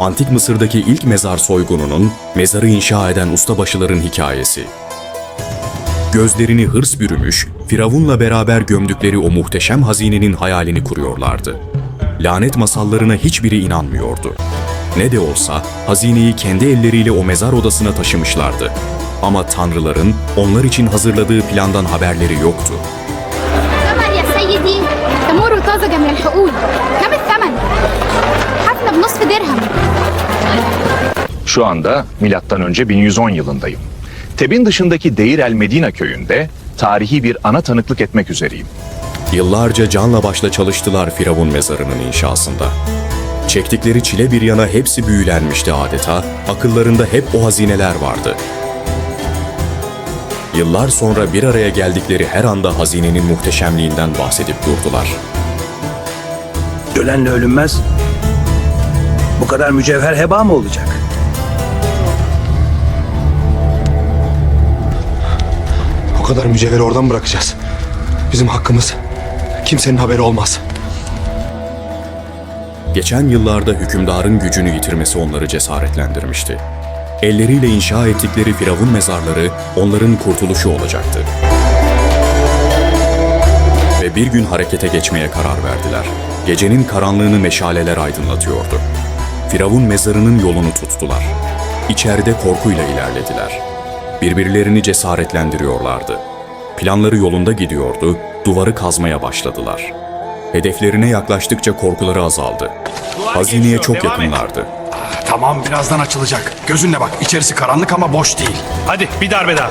Antik Mısır'daki ilk mezar soygununun mezarı inşa eden ustabaşıların hikayesi. Gözlerini hırs bürümüş, Firavun'la beraber gömdükleri o muhteşem hazinenin hayalini kuruyorlardı. Lanet masallarına hiçbiri inanmıyordu. Ne de olsa hazineyi kendi elleriyle o mezar odasına taşımışlardı. Ama tanrıların onlar için hazırladığı plandan haberleri yoktu. Zaman ya seyyidi, temuru tazaga min al-hu'ud. Kam şu anda milattan önce 1110 yılındayım. Tebin dışındaki Deir el Medina köyünde tarihi bir ana tanıklık etmek üzereyim. Yıllarca canla başla çalıştılar Firavun mezarının inşasında. Çektikleri çile bir yana hepsi büyülenmişti adeta, akıllarında hep o hazineler vardı. Yıllar sonra bir araya geldikleri her anda hazinenin muhteşemliğinden bahsedip durdular. Ölenle ölünmez. Bu kadar mücevher heba mı olacak? Kadar mücevheri oradan bırakacağız? Bizim hakkımız. Kimsenin haberi olmaz. Geçen yıllarda hükümdarın gücünü yitirmesi onları cesaretlendirmişti. Elleriyle inşa ettikleri Firavun mezarları onların kurtuluşu olacaktı. Ve bir gün harekete geçmeye karar verdiler. Gecenin karanlığını meşaleler aydınlatıyordu. Firavun mezarının yolunu tuttular. İçeride korkuyla ilerlediler. Birbirlerini cesaretlendiriyorlardı. Planları yolunda gidiyordu, duvarı kazmaya başladılar. Hedeflerine yaklaştıkça korkuları azaldı. Hazineye çok yakınlardı. Tamam birazdan açılacak. Gözünle bak içerisi karanlık ama boş değil. Hadi bir darbe daha.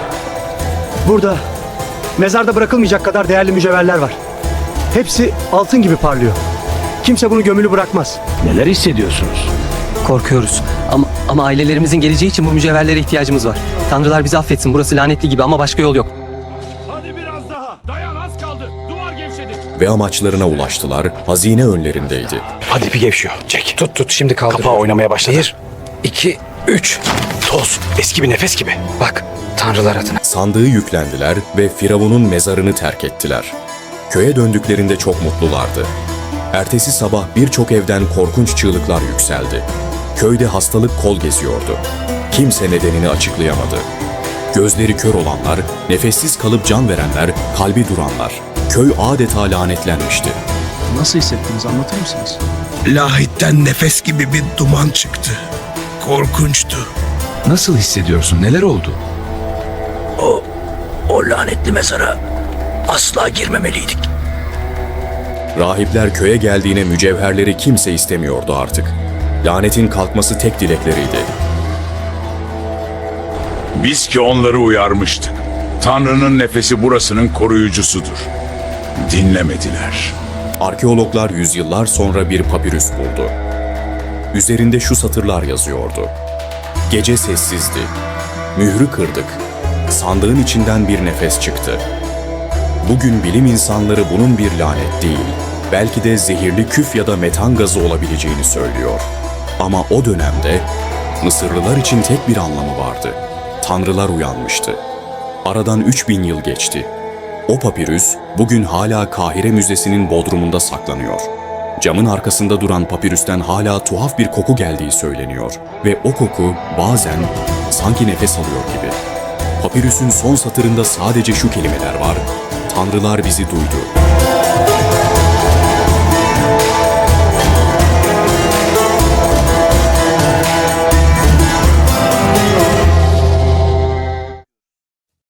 Burada mezarda bırakılmayacak kadar değerli mücevherler var. Hepsi altın gibi parlıyor. Kimse bunu gömülü bırakmaz. Neler hissediyorsunuz? Korkuyoruz. Ama, ama ailelerimizin geleceği için bu mücevherlere ihtiyacımız var. Tanrılar bizi affetsin. Burası lanetli gibi ama başka yol yok. Hadi biraz daha. Dayan az kaldı. Duvar gevşedi. Ve amaçlarına ulaştılar, hazine önlerindeydi. Hadi ipi gevşiyor. Çek. Tut tut şimdi kaldır. Kapağı oynamaya başladı. Bir, iki, üç. Toz. Eski bir nefes gibi. Bak tanrılar adına. Sandığı yüklendiler ve Firavun'un mezarını terk ettiler. Köye döndüklerinde çok mutlulardı. Ertesi sabah birçok evden korkunç çığlıklar yükseldi. Köyde hastalık kol geziyordu. Kimse nedenini açıklayamadı. Gözleri kör olanlar, nefessiz kalıp can verenler, kalbi duranlar. Köy adeta lanetlenmişti. Nasıl hissettiniz anlatır mısınız? Lahitten nefes gibi bir duman çıktı. Korkunçtu. Nasıl hissediyorsun? Neler oldu? O lanetli mezara asla girmemeliydik. Rahipler köye geldiğine mücevherleri kimse istemiyordu artık. Lanetin kalkması tek dilekleriydi. Biz ki onları uyarmıştık. Tanrı'nın nefesi burasının koruyucusudur. Dinlemediler. Arkeologlar yüzyıllar sonra bir papirüs buldu. Üzerinde şu satırlar yazıyordu. Gece sessizdi. Mührü kırdık. Sandığın içinden bir nefes çıktı. Bugün bilim insanları bunun bir lanet değil, belki de zehirli küf ya da metan gazı olabileceğini söylüyor. Ama o dönemde Mısırlılar için tek bir anlamı vardı. Tanrılar uyanmıştı. Aradan 3000 yıl geçti. O papirüs bugün hala Kahire Müzesi'nin bodrumunda saklanıyor. Camın arkasında duran papirüsten hala tuhaf bir koku geldiği söyleniyor ve o koku bazen sanki nefes alıyor gibi. Papirüsün son satırında sadece şu kelimeler var. Tanrılar bizi duydu.